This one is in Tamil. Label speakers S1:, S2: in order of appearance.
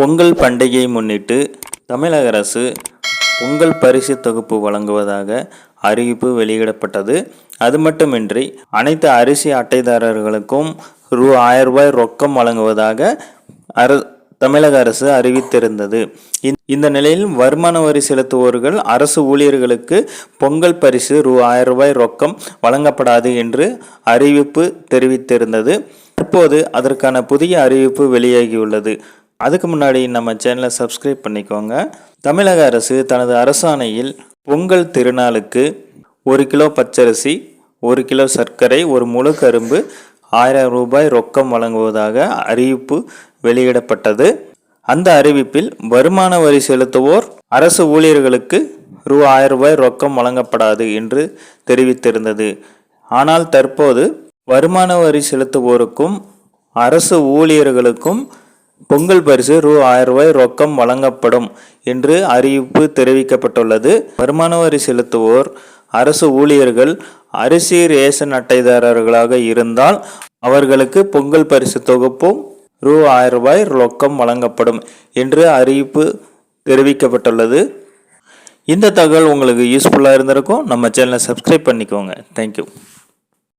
S1: பொங்கல் பண்டிகையை முன்னிட்டு தமிழக அரசு பொங்கல் பரிசு தொகுப்பு வழங்குவதாக அறிவிப்பு வெளியிடப்பட்டது. அது மட்டுமின்றி அனைத்து அரிசி அட்டைதாரர்களுக்கும் ரூ. ஆயிரம் ரூபாய் ரொக்கம் வழங்குவதாக அர தமிழக அரசு அறிவித்திருந்தது. இந்த நிலையில் வருமான வரி செலுத்துவோர்கள் அரசு ஊழியர்களுக்கு பொங்கல் பரிசு ரூ. ஆயிரம் ரூபாய் ரொக்கம் வழங்கப்படாது என்று அறிவிப்பு தெரிவித்திருந்தது. தற்போது அதற்கான புதிய அறிவிப்பு வெளியாகியுள்ளது. அதுக்கு முன்னாடி நம்ம சேனலை சப்ஸ்கிரைப் பண்ணிக்கோங்க. தமிழக அரசு தனது அரசாணையில் பொங்கல் திருநாளுக்கு ஒரு கிலோ பச்சரிசி ஒரு கிலோ சர்க்கரை ஒரு முழு கரும்பு ஆயிரம் ரூபாய் ரொக்கம் வழங்குவதாக அறிவிப்பு வெளியிடப்பட்டது. அந்த அறிவிப்பில் வருமான வரி செலுத்துவோர் அரசு ஊழியர்களுக்கு ரூ. ஆயிரம் ரூபாய் ரொக்கம் வழங்கப்படாது என்று தெரிவித்திருந்தது. ஆனால் தற்போது வருமான வரி செலுத்துவோருக்கும் அரசு ஊழியர்களுக்கும் பொங்கல் பரிசு ரூ ஆயிரம் ரூபாய் ரொக்கம் வழங்கப்படும் என்று அறிவிப்பு தெரிவிக்கப்பட்டுள்ளது. வருமான வரி செலுத்துவோர் அரசு ஊழியர்கள் அரிசி ரேஷன் அட்டைதாரர்களாக இருந்தால் அவர்களுக்கு பொங்கல் பரிசு தொகுப்பும் ரூ ஆயிரம் ரூபாய் ரொக்கம் வழங்கப்படும் என்று அறிவிப்பு தெரிவிக்கப்பட்டுள்ளது. இந்த தகவல் உங்களுக்கு யூஸ்ஃபுல்லாக இருந்திருக்கும். நம்ம சேனலை சப்ஸ்கிரைப் பண்ணிக்கோங்க. தேங்க்யூ